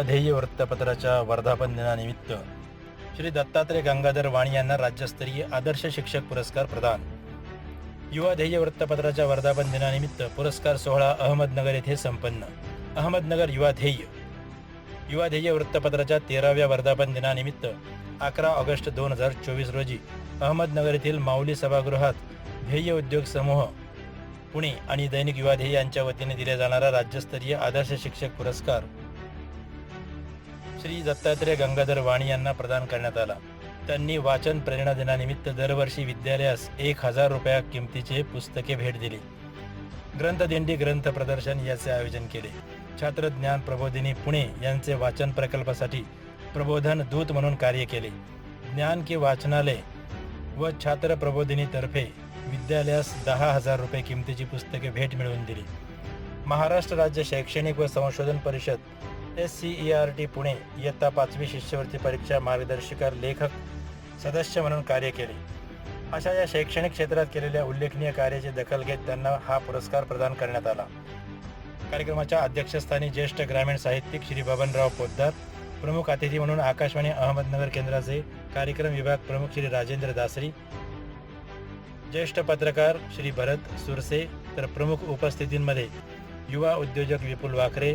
ध्येय वृत्तपत्राच्या वर्धापन दिनानिमित्त श्री दत्तात्रय गंगाधर वाणी यांना राज्यस्तरीय आदर्श शिक्षक पुरस्कार प्रदान. युवा ध्येय वृत्तपत्राच्या वर्धापन दिनानिमित्त पुरस्कार सोहळा अहमदनगर येथे संपन्न. अहमदनगर युवा ध्येय युवा ध्येय वृत्तपत्राच्या तेराव्या वर्धापन दिनानिमित्त अकरा ऑगस्ट दोन हजार चोवीस रोजी अहमदनगर येथील माऊली सभागृहात ध्येय उद्योग समूह पुणे आणि दैनिक युवा ध्येय यांच्या वतीने दिल्या जाणारा राज्यस्तरीय आदर्श शिक्षक पुरस्कार श्री दत्तात्रय गंगाधर वाणी यांना प्रदान करण्यात आला. त्यांनी वाचन प्रेरणा दिनानिमित्त दरवर्षी विद्यालयास एक हजार रुपया किमतीचे पुस्तके भेट दिली. ग्रंथदिंडी ग्रंथ प्रदर्शन याचे आयोजन केले. छात्र ज्ञान प्रबोधिनी पुणे यांचे वाचन प्रकल्पासाठी प्रबोधन दूत म्हणून कार्य केले. ज्ञान की वाचनालय व छात्र प्रबोधिनीतर्फे विद्यालयास दहा हजार रुपये किमतीची पुस्तके भेट मिळवून दिली. महाराष्ट्र राज्य शैक्षणिक व संशोधन परिषद S C E R T Pune इयत्ता पाचवी शिष्यवृत्ती परीक्षा मार्गदर्शिका लेखक सदस्य म्हणून कार्य केले. अशा या शैक्षणिक क्षेत्रात केलेल्या उल्लेखनीय कार्याची दखल घेत त्यांना हा पुरस्कार प्रदान करण्यात आला. कार्यक्रमाच्या अध्यक्षस्थानी ज्येष्ठ ग्रामीण साहित्यिक श्री बबनराव पोद्दार प्रमुख अतिथी म्हणून आकाशवाणी अहमदनगर केंद्राचे कार्यक्रम विभाग प्रमुख श्री राजेंद्र दासरी ज्येष्ठ पत्रकार श्री भरत सुरसे तर प्रमुख उपस्थितींमध्ये युवा उद्योजक विपुल वाखरे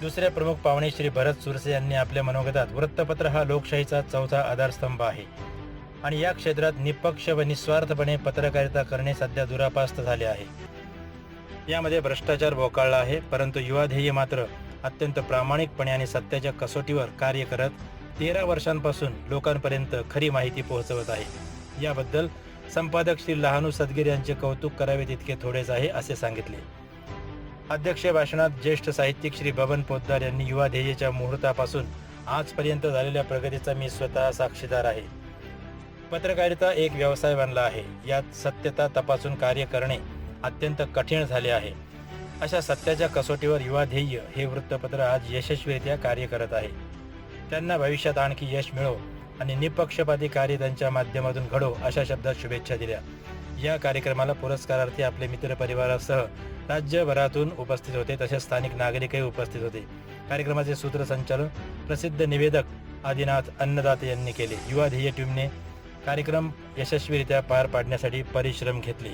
दुसरे प्रमुख पाहुणे श्री भरत सुरसे यांनी आपल्या मनोगतात वृत्तपत्र हा लोकशाहीचा चौथा आधारस्तंभ आहे. आणि या क्षेत्रात निपक्ष व निस्वार्थपणे पत्रकारिता करणे सध्या दुरापास्त झाले आहे. यामध्ये भ्रष्टाचार बोकाळला आहे परंतु युवा ध्येय मात्र अत्यंत प्रामाणिकपणे आणि सत्याच्या कसोटीवर कार्य करत तेरा वर्षांपासून लोकांपर्यंत खरी माहिती पोहोचवत आहे. याबद्दल संपादक श्री लहानू सदगीर यांचे कौतुक करावे तितके थोडेच आहे असे सांगितले. अध्यक्ष भाषणात ज्येष्ठ साहित्यिक श्री बबन पोद्दार यांनी युवा ध्येयाच्या मुहूर्तापासून आजपर्यंत झालेल्या प्रगतीचा मी स्वतः साक्षीदार आहे. पत्रकारिता एक व्यवसाय बनला आहे. यात सत्यता तपासून कार्य करणे अत्यंत कठीण झाले आहे. अशा सत्याच्या कसोटीवर युवा ध्येय हे वृत्तपत्र आज यशस्वीरित्या कार्य करत आहे. त्यांना भविष्यात आणखी यश मिळो आणि निपक्षपाती कार्य त्यांच्या माध्यमातून घडो अशा शब्दात शुभेच्छा दिल्या. या कार्यक्रमाला पुरस्कारार्थी आपले मित्रपरिवारासह राज्यभरातून उपस्थित होते. तसेच स्थानिक नागरिकही उपस्थित होते. कार्यक्रमाचे सूत्रसंचालन प्रसिद्ध निवेदक आदिनाथ अन्नदाते यांनी केले. युवा ध्येय टीमने कार्यक्रम यशस्वीरित्या पार पाडण्यासाठी परिश्रम घेतले.